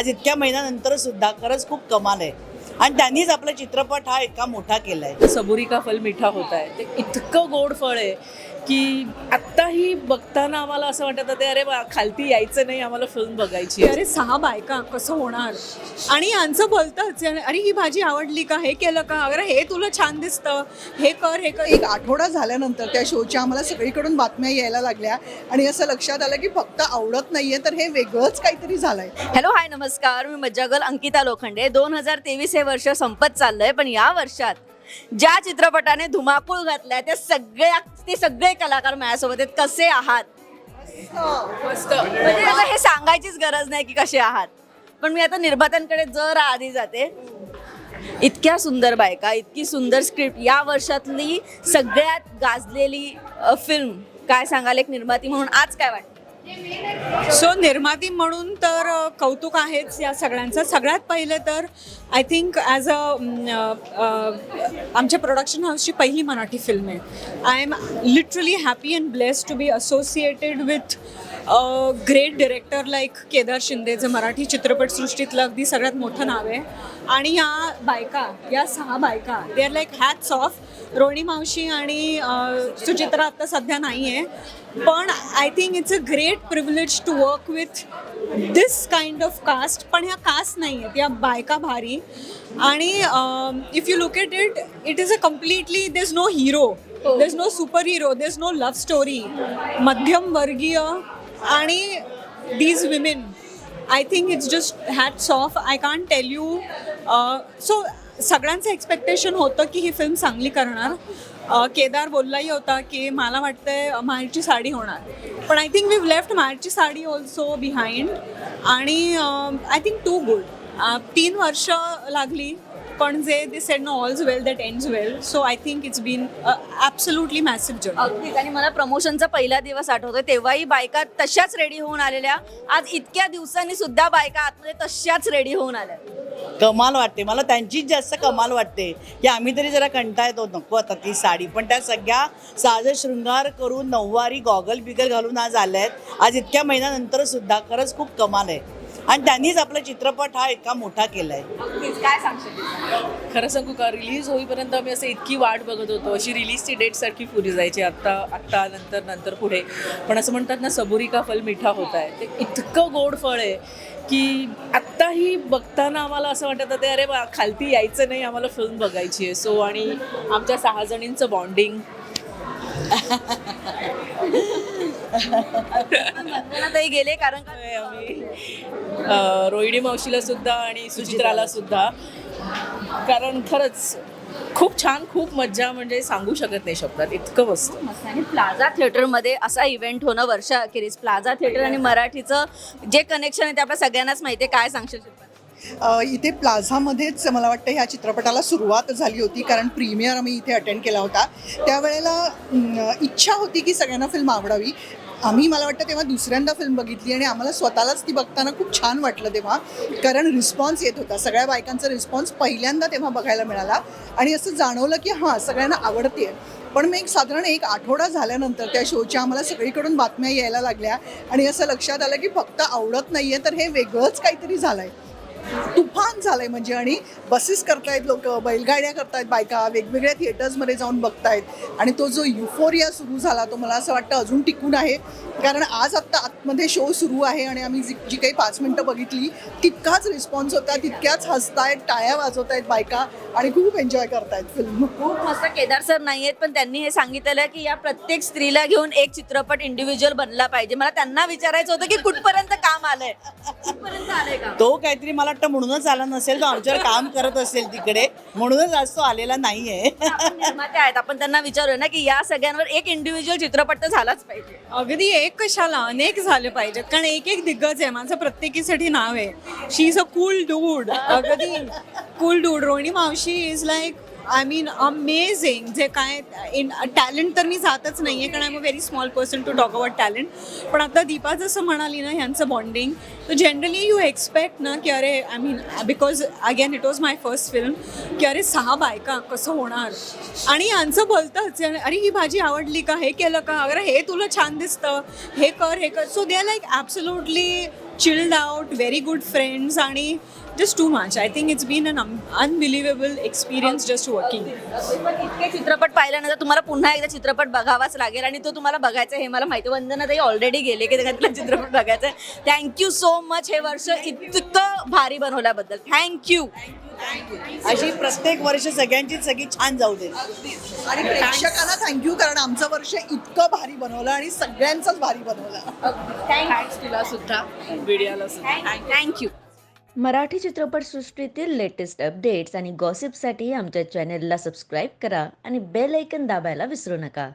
आज इतक्या महिन्यानंतर सुद्धा खरंच खूप कमाल आहे. आणि त्यांनीच आपला चित्रपट हा इतका मोठा केला आहे सबुरी का फल मिठा होत आहे. ते इतकं गोड फळ आहे. की आत्ताही बघताना आम्हाला असं वाटत होते अरे बा खालती यायचं नाही आम्हाला फिल्म बघायची आहे. अरे सहा बायका कसं होणार? आणि यांचं बोलतंच अरे ही भाजी आवडली का? हे केलं का? अरे हे तुला छान दिसतं. हे कर हे कर. एक आठवडा झाल्यानंतर त्या शोच्या आम्हाला सगळीकडून बातम्या यायला लागल्या. आणि असं लक्षात आलं की फक्त आवडत नाहीये तर हे वेगळंच काहीतरी झालंय. हॅलो हाय नमस्कार. मी मज्जागल अंकिता लोखंडे. दोन हजार तेवीस हे वर्ष संपत चाललंय पण या वर्षात ज्या चित्रपटाने धुमाकूळ घातलाय ते सगळ्या ते सगळे कलाकार माझ्यासोबत आहेत. कसे आहात? म्हणजे आता हे सांगायचीच गरज नाही की कसे आहात. पण मी आता निर्मात्यांकडे जर आधी जाते. इतक्या सुंदर बायका इतकी सुंदर स्क्रिप्ट या वर्षातली सगळ्यात गाजलेली फिल्म काय सांगाल एक निर्माती म्हणून? आज काय वाटतं? सो निर्माती म्हणून तर कौतुक आहेच या सगळ्यांचं. सगळ्यात पहिले तर आय थिंक ॲज अ आमच्या प्रोडक्शन हाऊसची पहिली मराठी फिल्म आहे. I am literally happy and blessed to be associated with great director like Kedar Shinde जे मराठी चित्रपटसृष्टीतलं अगदी सगळ्यात मोठं नाव आहे. आणि या बायका या सहा बायका they are like hats off Rohini मावशी आणि सुचित्रा आत्ता सध्या नाही आहे पण I think it's a great privilege to work with this kind of cast पण ह्या कास्ट नाही आहेत या बायका भारी. आणि if you look at it it is a completely there is no hero there is no super hero there is no love story मध्यम वर्गीय आणि these women I think it's just hats off I can't tell you so सगळ्यांचं expectation होतं की ही film चांगली करणार. केदार बोललाही होता की मला वाटतंय माहेरची साडी होणार. पण I think we left Maherchi sari also behind आणि आय थिंक टू गुड तीन वर्ष लागली पण जे they said no all's well that ends well so I think it's been absolutely massive journey अगदीच. आणि मला प्रमोशनचा पहिला दिवस आठवतोय. तेव्हाही बायका तशाच रेडी होऊन आलेल्या. आज इतक्या दिवसांनी सुद्धा बायका आतमध्ये तशाच रेडी होऊन आल्या. कमाल वाटते. मला त्यांचीच जास्त कमाल वाटते. की आम्ही तरी जरा कंटाळतो नको आता ती साडी. पण त्या सगळ्या साज शृंगार करून नऊवारी गॉगल बिगल घालून आज आल्या आहेत आज इतक्या महिन्यानंतर सुद्धा खरंच खूप कमाल आहे. आणि त्यांनीच आपला चित्रपट हा इतका मोठा केला आहे अगदीच काय सांगशील? खरं सांगू का? रिलीज होईपर्यंत आम्ही असं इतकी वाट बघत होतो. अशी रिलीजची डेट सारखी पुरी जायची. आत्ता आत्ता नंतर नंतर पुढे. पण असं म्हणतात ना सबुरी का फल मिठा होत आहे. ते इतकं गोड फळ आहे. की आत्ताही बघताना आम्हाला असं वाटत होते अरे बा खालती यायचं नाही आम्हाला फिल्म बघायची आहे. सो आणि आमच्या सहा जणींचं बॉन्डिंग ताई गेले कारण आम्ही रोहिणी मावशीला सुद्धा आणि सुचित्राला सुद्धा. कारण खरंच खूप छान खूप मज्जा म्हणजे सांगू शकत नाही शब्दात. इतकं वस्तू मस्त. आणि प्लाझा थिएटरमध्ये असा इव्हेंट होणं वर्षाखेरीज प्लाझा थिएटर आणि मराठीचं जे कनेक्शन आहे ते आपल्या सगळ्यांनाच माहिती आहे. काय सांगशील शिल्पा? अ, इथे प्लाझामध्येच मला वाटतं ह्या चित्रपटाला सुरुवात झाली होती कारण प्रीमियर आम्ही इथे अटेंड केला होता. त्यावेळेला अं, इच्छा होती की सगळ्यांना फिल्म आवडावी. आम्ही मला वाटतं तेव्हा दुसऱ्यांदा फिल्म बघितली आणि आम्हाला स्वतःलाच ती बघताना खूप छान वाटलं तेव्हा. कारण रिस्पॉन्स येत होता. सगळ्या बायकांचा रिस्पॉन्स पहिल्यांदा तेव्हा बघायला मिळाला. आणि असं जाणवलं की हां सगळ्यांना आवडते पण मग एक साधारण एक आठवडा झाल्यानंतर त्या शोच्या आम्हाला सगळीकडून बातम्या यायला लागल्या. आणि असं लक्षात आलं की फक्त आवडत नाही आहे तर हे वेगळंच काहीतरी झालं आहे तुफान झालंय म्हणजे आणि बसेस करतायत लोक बैलगाड्या करतायत बायका वेगवेगळ्या थिएटर्समध्ये जाऊन बघतायत. आणि तो जो युफोरिया सुरू झाला तो मला असं वाटतं अजून टिकून आहे. कारण आज आत्ता आतमध्ये शो सुरू आहे आणि आम्ही जी जी काही पाच मिनटं बघितली तितकाच रिस्पॉन्स होता तितक्याच हसतायत टाळ्या वाजवतायत बायका आणि खूप एन्जॉय करतायत फिल्म खूप मस्त केदार सर नाही आहेत पण त्यांनी हे सांगितलेलं आहे की या प्रत्येक स्त्रीला घेऊन एक चित्रपट इंडिव्हिज्युअल बनला पाहिजे. मला त्यांना विचारायचं होतं की कुठपर्यंत काम आलंय? कुठपर्यंत आलंय का तो काहीतरी मला वाटतं म्हणूनच आला नसेल तो आमच्यावर काम करत असेल तिकडे. म्हणूनच आज तो आलेला नाहीये. आपण निर्माते आहेत. आपण त्यांना विचारूया ना की या सगळ्यांवर एक इंडिव्हिज्युअल चित्रपट तर झालाच पाहिजे. अगदी एक कशाला? अनेक झाले पाहिजेत. कारण एक एक दिग्गज आहे. माझं प्रत्येकीसाठी नाव आहे. She is a cool dude अगदी. कूल डूड रोहिणी मावशी is like I mean amazing जे काय इन टॅलेंट तर मी जातच नाही आहे कारण I am a very small person to talk about talent पण आता दीपा जसं म्हणाली ना ह्यांचं बॉन्डिंग तर जनरली यू एक्सपेक्ट ना की अरे I mean because again it was my first film की अरे सहा बायका कसं होणार? आणि यांचं बोलतंच अरे ही भाजी आवडली का? हे केलं का? अरे हे तुला छान दिसतं. हे कर हे कर. So they are like absolutely chilled out very good friends आणि just too much I think it's been un unbelievable experience just working इतके चित्रपट पाहिल्यानंतर तुम्हाला पुन्हा एकदा चित्रपट बघावाच लागेल आणि तो तुम्हाला बघायचा आहे हे मला माहिती. वंदना ताई ऑलरेडी गेले की त्यांना चित्रपट बघायचा आहे. थँक्यू सो मच हे वर्ष इतकं भारी बनवल्याबद्दल. थँक्यू अशी प्रत्येक वर्ष सगळ्यांची सगळी छान जाऊ दे. आणि प्रेक्षकांना थँक्यू कारण आमचं वर्ष इतकं भारी बनवलं आणि सगळ्यांचंच भारी बनवलं. थँक्स तुला सुद्धा मीडियाला सुद्धा. थँक्यू मराठी चित्रपटसृष्टीतील लेटेस्ट अपडेट्स आणि गॉसिपसाठी आमच्या चॅनेलला सबस्क्राईब करा आणि बेल ऐकन दाबायला विसरू नका.